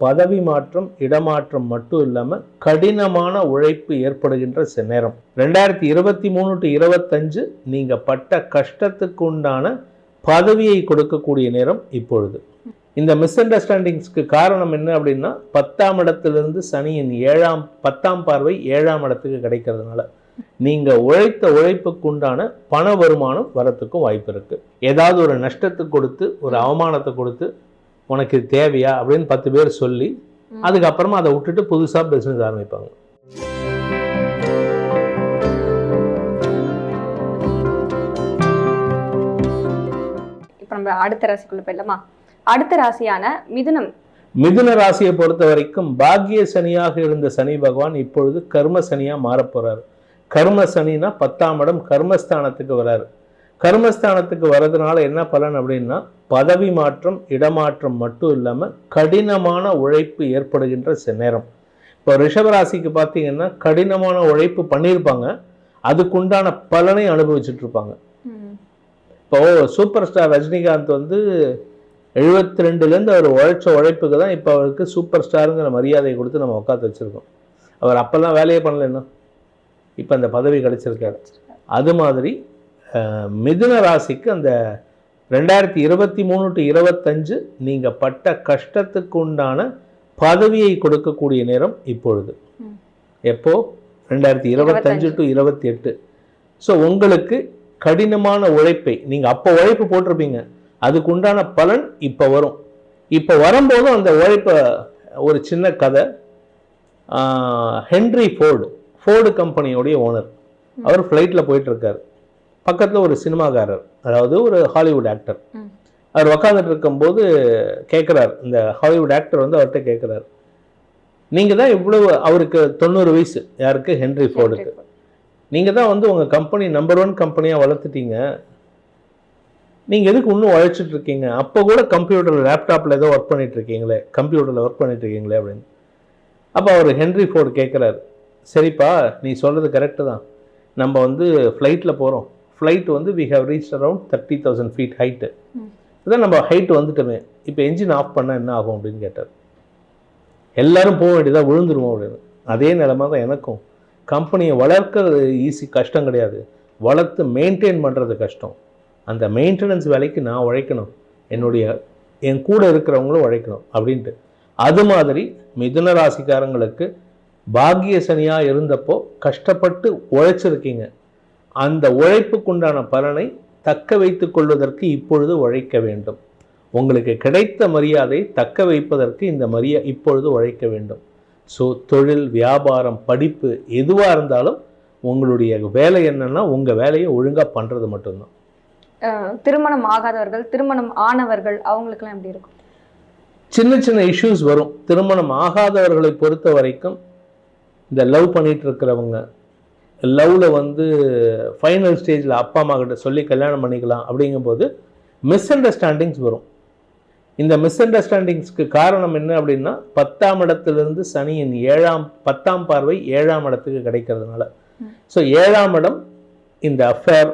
பதவி மாற்றம் இடமாற்றம் மட்டும் இல்லாமல் கடினமான உழைப்பு ஏற்படுகின்ற ச- நேரம். ரெண்டாயிரத்தி இருபத்தி மூணு டு இருபத்தஞ்சு நீங்கள் பட்ட கஷ்டத்துக்கு உண்டான பதவியை கொடுக்கக்கூடிய நேரம் இப்பொழுது. இந்த மிஸ் அண்டர்ஸ்டாண்டிங்ஸ்க்கு காரணம் என்ன அப்படின்னா பத்தாம் இடத்திலிருந்து சனியின் ஏழாம் பத்தாம் பார்வை ஏழாம் இடத்துக்கு கிடைக்கிறதுனால நீங்கள் உழைத்த உழைப்புக்கு உண்டான பண வருமானம் வரத்துக்கும் வாய்ப்பு இருக்குது ஏதாவது ஒரு நஷ்டத்தை கொடுத்து ஒரு அவமானத்தை கொடுத்து உனக்கு தேவையா அப்படின்னு பத்து பேர் சொல்லி. அதுக்கப்புறமா அதை விட்டுட்டு புதுசா பிசினஸ் ஆரம்பிப்பாங்க. இப்போ நம்ம அடுத்த ராசிக்குள்ள போயிடலாமா? அடுத்த ராசியான மிதுனம். மிதுன ராசியை பொறுத்த வரைக்கும் பாக்கிய சனியாக இருந்த சனி பகவான் இப்பொழுது கர்ம சனியா மாறப் போறாரு கர்ம சனினா பத்தாம் இடம் கர்மஸ்தானத்துக்கு வராரு. கர்மஸ்தானத்துக்கு வர்றதுனால என்ன பலன் அப்படின்னா பதவி மாற்றம் இடமாற்றம் மட்டும் இல்லாமல் கடினமான உழைப்பு ஏற்படுகின்ற ச- நேரம். இப்போ ரிஷபராசிக்கு பார்த்தீங்கன்னா கடினமான உழைப்பு பண்ணியிருப்பாங்க அதுக்குண்டான பலனை அனுபவிச்சுட்டு இருப்பாங்க. இப்போ சூப்பர் ஸ்டார் ரஜினிகாந்த் வந்து எழுபத்தி ரெண்டுலேருந்து அவர் உழைச்ச உழைப்புக்கு தான் இப்போ அவருக்கு சூப்பர் ஸ்டாருங்கிற மரியாதையை கொடுத்து நம்ம உட்காந்து வச்சுருக்கோம். அவர் அப்போல்லாம் வேலையே பண்ணல இன்னும். இப்போ அந்த பதவி கிடைச்சிருக்காரு. அது மாதிரி மிதுன ராசிக்கு அந்த ரெண்டாயிரத்தி இருபத்தி மூணு டு இருபத்தஞ்சு நீங்கள் பட்ட கஷ்டத்துக்கு உண்டான பதவியை கொடுக்கக்கூடிய நேரம் இப்பொழுது. எப்போ? ரெண்டாயிரத்தி இருபத்தஞ்சு டு இருபத்தி எட்டு. ஸோ உங்களுக்கு கடினமான உழைப்பை நீங்கள் அப்போ உழைப்பு போட்டிருப்பீங்க. அதுக்கு உண்டான பலன் இப்போ வரும். இப்போ வரும்போதும் அந்த உழைப்பை ஒரு சின்ன கதை. ஹென்ரி ஃபோர்டு ஃபோர்டு கம்பெனியோடைய ஓனர். அவர் ஃப்ளைட்டில் போயிட்டு இருக்காரு. பக்கத்தில் ஒரு சினிமாக்காரர் அதாவது ஒரு ஹாலிவுட் ஆக்டர். அவர் உக்காந்துட்டு இருக்கும்போது கேட்குறார் இந்த ஹாலிவுட் ஆக்டர் வந்து அவர்கிட்ட கேட்குறாரு நீங்கள் தான் இவ்வளவு அவருக்கு தொண்ணூறு வயசு. யாருக்கு? ஹென்ரி ஃபோர்டுக்கு. நீங்கள் தான் வந்து உங்கள் கம்பெனி நம்பர் ஒன் கம்பெனியாக வளர்த்துட்டீங்க. நீங்கள் எதுக்கு இன்னும் உழைச்சிட்டு இருக்கீங்க? அப்போ கூட கம்ப்யூட்டர் லேப்டாப்பில் ஏதோ ஒர்க் பண்ணிட்டு இருக்கீங்களே. கம்ப்யூட்டரில் ஒர்க் பண்ணிட்டு இருக்கீங்களே அப்படின்னு. அப்போ அவர் ஹென்ரி ஃபோர்டு கேட்குறாரு சரிப்பா நீ சொல்கிறது கரெக்டு தான். நம்ம வந்து ஃப்ளைட்டில் போகிறோம் ஃப்ளைட் வந்து we have reach around thirty thousand feet height ம். இதான் நம்ம ஹைட் வந்துட்டோமே. இப்போ என்ஜின் ஆஃப் பண்ணால் என்ன ஆகும் அப்படின்னு கேட்டார். எல்லாரும் போக வேண்டியதாக விழுந்துருவோம் அப்படின்னு. அதே நிலைமை தான் எனக்கும். கம்பெனியை வளர்க்கறது ஈஸி கஷ்டம் கிடையாது. வளர்த்து மெயின்டைன் பண்ணுறது கஷ்டம். அந்த மெயின்டெனன்ஸ் வேலைக்கு நான் உழைக்கணும். என்னுடைய என் கூட இருக்கிறவங்களும் உழைக்கணும் அப்படின்ட்டு. அது மாதிரி மிதுன ராசிக்காரங்களுக்கு பாக்கிய சனியாக இருந்தப்போ கஷ்டப்பட்டு உழைச்சிருக்கீங்க. அந்த உழைப்புக்குண்டான பலனை தக்க வைத்துக் கொள்வதற்கு இப்பொழுது உழைக்க வேண்டும். உங்களுக்கு கிடைத்த மரியாதை தக்க வைப்பதற்கு இந்த மரியா இப்பொழுது உழைக்க வேண்டும். ஸோ தொழில் வியாபாரம் படிப்பு எதுவாக இருந்தாலும் உங்களுடைய வேலை என்னன்னா உங்கள் வேலையை ஒழுங்காக பண்ணுறது மட்டும்தான். திருமணம் ஆகாதவர்கள் திருமணம் ஆனவர்கள் அவங்களுக்குலாம் எப்படி இருக்கும்? சின்ன சின்ன இஷ்யூஸ் வரும். திருமணம் ஆகாதவர்களை பொறுத்த வரைக்கும் இந்த லவ் பண்ணிட்டு இருக்கிறவங்க லவ்வில் வந்து ஃபைனல் ஸ்டேஜில் அப்பா அம்மா கிட்ட சொல்லி கல்யாணம் பண்ணிக்கலாம் அப்படிங்கும்போது மிஸ் அண்டர்ஸ்டாண்டிங்ஸ் வரும் இந்த மிஸ் அண்டர்ஸ்டாண்டிங்ஸ்க்கு காரணம் என்ன அப்படின்னா பத்தாம் இடத்திலிருந்து சனியின் ஏழாம் பத்தாம் பார்வை ஏழாம் இடத்துக்கு கிடைக்கிறதுனால. ஸோ ஏழாம் இடம் இந்த அஃபேர்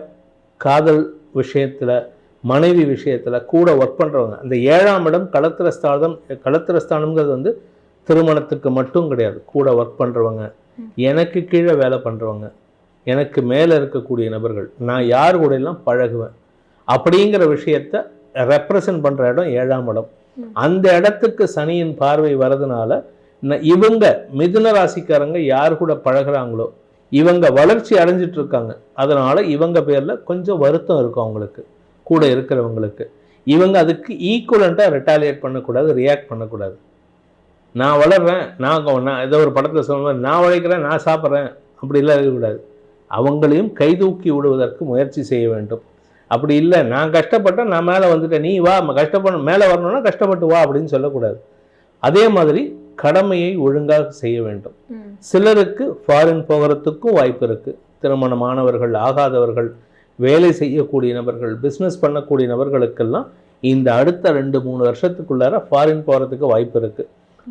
காதல் விஷயத்தில் மனைவி விஷயத்தில் கூட ஒர்க் பண்ணுறவங்க அந்த ஏழாம் இடம் களத்திர ஸ்தானம் களத்திர ஸ்தானம்ங்கிறது வந்து திருமணத்துக்கு மட்டும் கிடையாது கூட ஒர்க் பண்ணுறவங்க. எனக்கு கீழே வேலை பண்ணுறவங்க எனக்கு மேலே இருக்கக்கூடிய நபர்கள் நான் யார் கூட எல்லாம் பழகுவேன்? அப்படிங்கிற விஷயத்த ரெப்ரசன்ட் பண்ணுற இடம் ஏழாம் இடம். அந்த இடத்துக்கு சனியின் பார்வை வரதுனால இவங்க மிதுன ராசிக்காரங்க யார் கூட பழகுறாங்களோ இவங்க வளர்ச்சி அடைஞ்சிட்டு இருக்காங்க அதனால இவங்க பேரில் கொஞ்சம் வருத்தம் இருக்கும் அவங்களுக்கு கூட இருக்கிறவங்களுக்கு. இவங்க அதுக்கு ஈக்குவலண்ட்டாக ரெட்டாலியேட் பண்ணக்கூடாது ரியாக்ட் பண்ணக்கூடாது. நான் வளர்றேன் நான் நான் ஏதோ ஒரு படத்தில் சொல்லுவேன் நான் உழைக்கிறேன் நான் சாப்பிட்றேன் அப்படிலாம் இருக்கக்கூடாது. அவங்களையும் கைதூக்கி விடுவதற்கு முயற்சி செய்ய வேண்டும். அப்படி இல்லை நான் கஷ்டப்பட்டேன் நான் மேலே வந்துட்டேன் நீ வா கஷ்டப்பட மேலே வரணும்னா கஷ்டப்பட்டு வா அப்படின்னு சொல்லக்கூடாது. அதே மாதிரி கடமையை ஒழுங்காக செய்ய வேண்டும். சிலருக்கு ஃபாரின் போகிறதுக்கும் வாய்ப்பு இருக்கு. திருமணமானவர்கள் ஆகாதவர்கள் வேலை செய்யக்கூடிய நபர்கள் பிஸ்னஸ் பண்ணக்கூடிய நபர்களுக்கெல்லாம் இந்த அடுத்த ரெண்டு மூணு வருஷத்துக்குள்ளார ஃபாரின் போகிறதுக்கு வாய்ப்பு இருக்கு.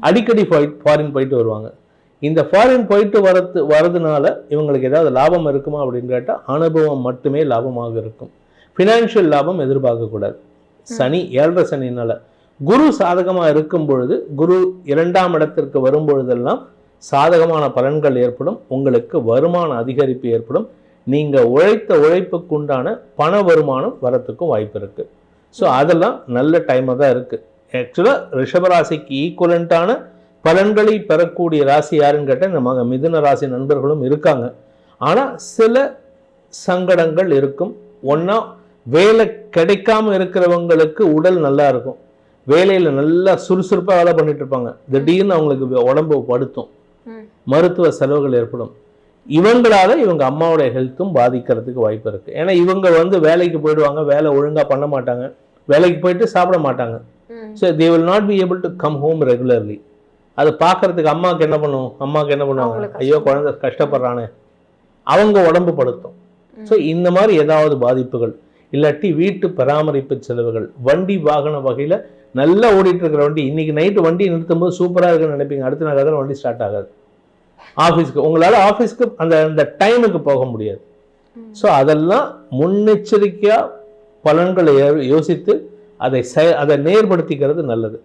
அடிக்கடி ஃபாரின் போயிட்டு வருவாங்க. இந்த ஃபாரின் போயிட்டு வரது வரதுனால இவங்களுக்கு ஏதாவது லாபம் இருக்குமா அப்படின்னு கேட்டால் அனுபவம் மட்டுமே லாபமாக இருக்கும். ஃபினான்ஷியல் லாபம் எதிர்பார்க்கக்கூடாது. சனி ஏழரை சனினால. குரு சாதகமாக இருக்கும் பொழுது குரு இரண்டாம் இடத்திற்கு வரும் பொழுதெல்லாம் சாதகமான பலன்கள் ஏற்படும். உங்களுக்கு வருமான அதிகரிப்பு ஏற்படும். நீங்கள் உழைத்த உழைப்புக்குண்டான பண வருமானம் வரத்துக்கும் வாய்ப்பு இருக்குது ஸோ அதெல்லாம் நல்ல டைமாக தான் இருக்குது ஆக்சுவலாக ரிஷபராசிக்கு ஈக்குவலண்ட்டான பலன்களை பெறக்கூடிய ராசி யாருன்னு கேட்டால் மக மிதுன ராசி நண்பர்களும் இருக்காங்க. ஆனால் சில சங்கடங்கள் இருக்கும். ஒன்றா வேலை கிடைக்காம இருக்கிறவங்களுக்கு உடல் நல்லா இருக்கும். வேலையில் நல்லா சுறுசுறுப்பாக வேலை பண்ணிட்டு இருப்பாங்க. திடீர்னு அவங்களுக்கு உடம்பு படுத்தும். மருத்துவ செலவுகள் ஏற்படும். இவங்களால இவங்க அம்மாவோட ஹெல்த்தும் பாதிக்கிறதுக்கு வாய்ப்பு இருக்கு. ஏன்னா இவங்க வந்து வேலைக்கு போயிடுவாங்க. வேலை ஒழுங்கா பண்ண மாட்டாங்க. வேலைக்கு போயிட்டு சாப்பிட மாட்டாங்க. So they will not be able to come home regularly அது பார்க்கறதுக்கு அம்மாவுக்கு என்ன பண்ணும்? அம்மாவுக்கு என்ன பண்ணுவாங்க? ஐயோ குழந்தை கஷ்டப்படுறானே. அவங்க உடம்பு படுத்தும். ஸோ இந்த மாதிரி ஏதாவது பாதிப்புகள். இல்லாட்டி வீட்டு பராமரிப்பு செலவுகள். வண்டி வாகன வகையில் நல்லா ஓடிட்டு இருக்கிற வண்டி. இன்னைக்கு நைட்டு வண்டி நிறுத்தும் போது சூப்பராக இருக்குன்னு நினைப்பீங்க. அடுத்த நாள் தான் வண்டி ஸ்டார்ட் ஆகாது. ஆஃபீஸ்க்கு உங்களால் ஆஃபீஸ்க்கு அந்த அந்த டைமுக்கு போக முடியாது. ஸோ அதெல்லாம் முன்னெச்சரிக்கையாக பலன்களை யோசித்து அதை செ அதை நேர்படுத்திக்கிறது நல்லது.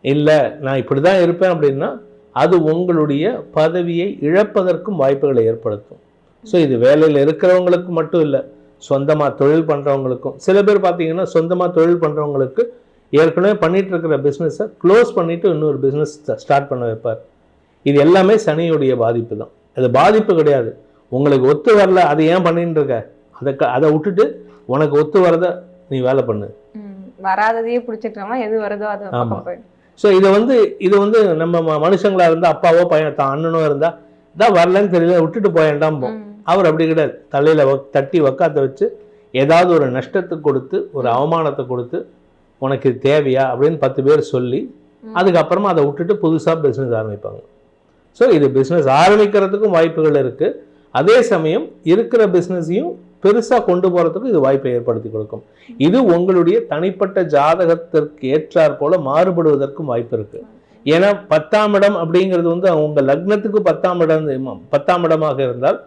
இல்லை நான் இப்படி தான் இருப்பேன் அப்படின்னா அது உங்களுடைய பதவியை இழப்பதற்கும் வாய்ப்புகளை ஏற்படுத்தும். ஸோ இது வேலையில் இருக்கிறவங்களுக்கு மட்டும் இல்லை சொந்தமாக தொழில் பண்ணுறவங்களுக்கும் சில பேர் பார்த்தீங்கன்னா சொந்தமாக தொழில் பண்ணுறவங்களுக்கு ஏற்கனவே பண்ணிகிட்டு இருக்கிற பிஸ்னஸை க்ளோஸ் பண்ணிவிட்டு இன்னொரு பிஸ்னஸ் ஸ்டார்ட் பண்ண வைப்பார். இது எல்லாமே சனியுடைய பாதிப்பு தான். அது பாதிப்பு கிடையாது. உங்களுக்கு ஒத்து வரல அதை ஏன் பண்ணிட்டு இருக்க? அதை க- அதை விட்டுட்டு உனக்கு ஒத்து வரத நீ வேலை பண்ணு. வராததையே பிடிச்சிக்கிறோமா எது வருதோ அது ஸோ இதை வந்து இது வந்து நம்ம மனுஷங்களா இருந்தால் அப்பாவோ பையன் தான் அண்ணனோ இருந்தால் இதான் வரலன்னு தெரியல விட்டுட்டு போயேன்டாம் போ. அவர் அப்படி கிடையாது. தலையில் தட்டி வக்காத்த வச்சு ஏதாவது ஒரு நஷ்டத்தை கொடுத்து ஒரு அவமானத்தை கொடுத்து உனக்கு இது தேவையா அப்படின்னு பத்து பேர் சொல்லி. அதுக்கப்புறமா அதை விட்டுட்டு புதுசாக பிஸ்னஸ் ஆரம்பிப்பாங்க. ஸோ இது பிஸ்னஸ் ஆரம்பிக்கிறதுக்கும் வாய்ப்புகள் இருக்குது அதே சமயம் இருக்கிற பிஸ்னஸையும் பெருசாக கொண்டு போகிறதுக்கும் இது வாய்ப்பை ஏற்படுத்தி கொடுக்கும். இது உங்களுடைய தனிப்பட்ட ஜாதகத்திற்கு ஏற்றாற் போல மாறுபடுவதற்கும் வாய்ப்பு இருக்கு. ஏன்னா பத்தாம் இடம் அப்படிங்கிறது வந்து உங்க லக்னத்துக்கு பத்தாம் இடம் பத்தாம் இடமாக இருந்தால்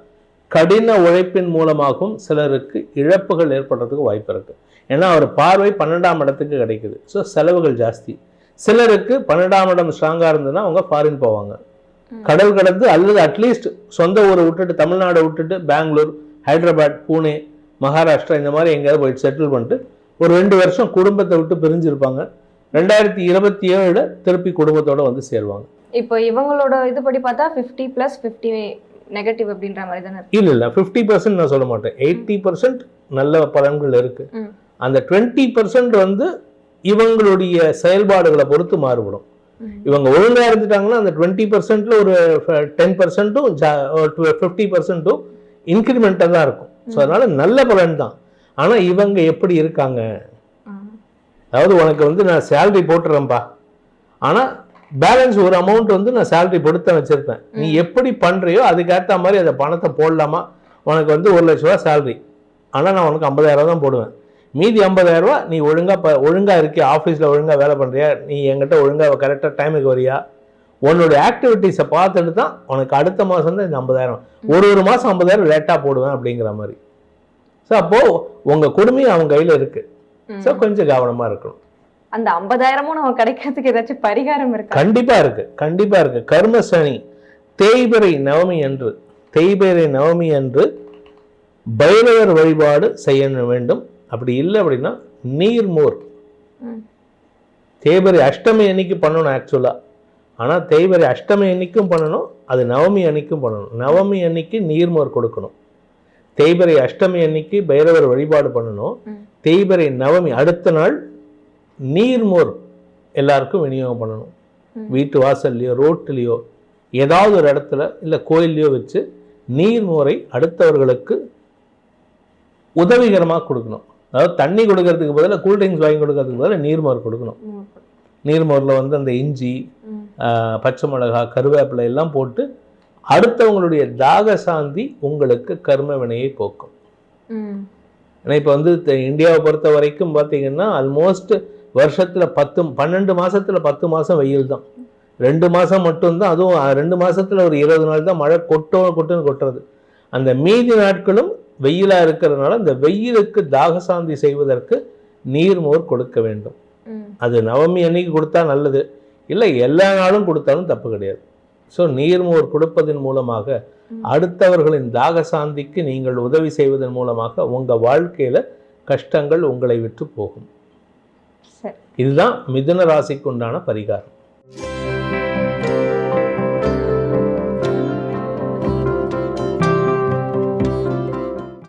கடின உழைப்பின் மூலமாகவும் சிலருக்கு இழப்புகள் ஏற்படுறதுக்கு வாய்ப்பு இருக்கு. ஏன்னா அவர் பார்வை பன்னெண்டாம் இடத்துக்கு கிடைக்குது. ஸோ செலவுகள் ஜாஸ்தி. சிலருக்கு பன்னெண்டாம் இடம் ஸ்ட்ராங்காக இருந்ததுன்னா அவங்க ஃபாரின் போவாங்க. கடல் கடந்து அல்லது அட்லீஸ்ட் சொந்த ஊரை விட்டுட்டு தமிழ்நாடை விட்டுட்டு பெங்களூர் ஹைதராபாத் பூனே மகாராஷ்டிரா இந்த மாதிரி எங்கேயாவது போயிட்டு செட்டில் பண்ணிட்டு ஒரு ரெண்டு வருஷம் குடும்பத்தை விட்டு பிரிஞ்சிருப்பாங்க. ரெண்டாயிரத்தி இருபத்தி ஏழுல திருப்பி குடும்பத்தோட வந்து சேருவாங்க. இப்போ இவங்களோட இதுபடி பார்த்தா ஃபிஃப்டி ப்ளஸ் ஃபிஃப்டி நெகட்டிவ் அப்படின்ற மாதிரி தானே இல்ல இல்ல. ஃபிஃப்டி பர்சன்ட் நான் சொல்ல மாட்டேன். எயிட்டி பர்சன்ட் நல்ல பலன்கள் இருக்கு. ம். அந்த டுவெண்ட்டி பர்சன்ட் வந்து இவங்களுடைய செயல்பாடுகளை பொறுத்து மாறுபடும். இவங்க ஒழுங்கா இருந்துட்டாங்கன்னா அந்த டுவெண்ட்டி பர்சன்ட்ல ஒரு டென் பர்சன்ட்டும் ஃபிஃப்டி பர்சன்ட்டும் இன்க்ரிமெண்ட்டாக தான் இருக்கும். ஸோ அதனால நல்ல பலன் தான் ஆனா இவங்க எப்படி இருக்காங்க. அதாவது உனக்கு வந்து நான் சேலரி போட்டுறேன்ப்பா ஆனா பேலன்ஸ் ஒரு அமௌண்ட் வந்து நான் சேலரி கொடுத்த வச்சிருப்பேன். நீ எப்படி பண்றியோ அதுக்கேற்ற மாதிரி அந்த பணத்தை போடலாமா? உனக்கு வந்து ஒரு லட்ச ரூபா சேலரி ஆனா நான் உனக்கு 50000 ரூபா தான் போடுவேன். மீதி 50000 ரூபா நீ ஒழுங்கா ப ஒழுங்கா இருக்கியா? ஆஃபீஸில் ஒழுங்கா வேலை பண்றியா? நீ என்கிட்ட ஒழுங்கா கரெக்டாக டைமுக்கு வரியா? உன்னோட ஆக்டிவிட்டீஸை பார்த்துட்டு தான் உனக்கு அடுத்த மாதம் தான் இந்த 50000 ஒரு ஒரு மாதம் 50000 லேட்டாக போடுவேன் அப்படிங்கிற மாதிரி. ஸோ அப்போ உங்க குடுமையும் அவங்க கையில இருக்கு. ஸோ கொஞ்சம் கவனமா இருக்கணும். அந்த ஐம்பதாயிரமும் நமக்கு கிடைக்கிறதுக்கு ஏதாச்சும் பரிகாரம் இருக்கா? கண்டிப்பா இருக்கு. கண்டிப்பா இருக்கு. கர்ம சனி தேய்பிறை நவமி அன்று தேய்பிறை நவமி அன்று பைரவர் வழிபாடு செய்ய வேண்டும். அப்படி இல்லை அப்படின்னா நீர்மோர் ம். தேய்பிறை அஷ்டமி அன்னைக்கு பண்ணணும் ஆக்சுவலா ஆனா தேய்பிறை அஷ்டமி அன்னைக்கும் பண்ணணும் அது நவமி அன்னைக்கும் பண்ணணும். நவமி அன்னைக்கு நீர்மோர் கொடுக்கணும். தேய்பிறை அஷ்டமி அன்னைக்கு பைரவர் வழிபாடு பண்ணணும். ம். தேய்பிறை நவமி அடுத்த நாள் நீர்மோர் எல்லாருக்கும் விநியோகம் பண்ணணும். வீட்டு வாசல்லையோ ரோட்லேயோ ஏதாவது ஒரு இடத்துல இல்லை கோயில்லையோ வச்சு நீர்மோரை அடுத்தவர்களுக்கு உதவிகரமாக கொடுக்கணும். அதாவது தண்ணி கொடுக்கறதுக்கு பதிலாக கூல்ட்ரிங்க்ஸ் வாங்கி கொடுக்கறதுக்கு பதிலாக நீர்மோர் கொடுக்கணும். நீர்மோரில் வந்து அந்த இஞ்சி பச்சை மிளகா கருவேப்பிலை எல்லாம் போட்டு அடுத்தவங்களுடைய தாக சாந்தி உங்களுக்கு கர்ம வினையை போக்கும். ஏன்னா இப்போ வந்து இந்தியாவை பொறுத்த வரைக்கும் பார்த்தீங்கன்னா ஆல்மோஸ்ட் வருஷத்தில் பத்து பன்னெண்டு மாசத்துல பத்து மாதம் வெயில் தான். ரெண்டு மாதம் மட்டும்தான் அதுவும் ரெண்டு மாசத்துல ஒரு இருபது நாள் தான் மழை கொட்டோ கொட்டுன்னு கொட்டுறது. அந்த மீதி நாட்களும் வெயிலாக இருக்கிறதுனால இந்த வெயிலுக்கு தாகசாந்தி செய்வதற்கு நீர்மோர் கொடுக்க வேண்டும். அது நவமி அன்னைக்கு கொடுத்தா நல்லது. இல்லை எல்லா நாளும் கொடுத்தாலும் தப்பு கிடையாது. ஸோ நீர்மோர் கொடுப்பதன் மூலமாக. அடுத்தவர்களின் தாக சாந்திக்கு நீங்கள் உதவி செய்வதன் மூலமாக உங்கள் வாழ்க்கையில் கஷ்டங்கள் உங்களை விட்டு போகும். இதுதான் மிதுன ராசிக்கு உண்டான பரிகாரம்.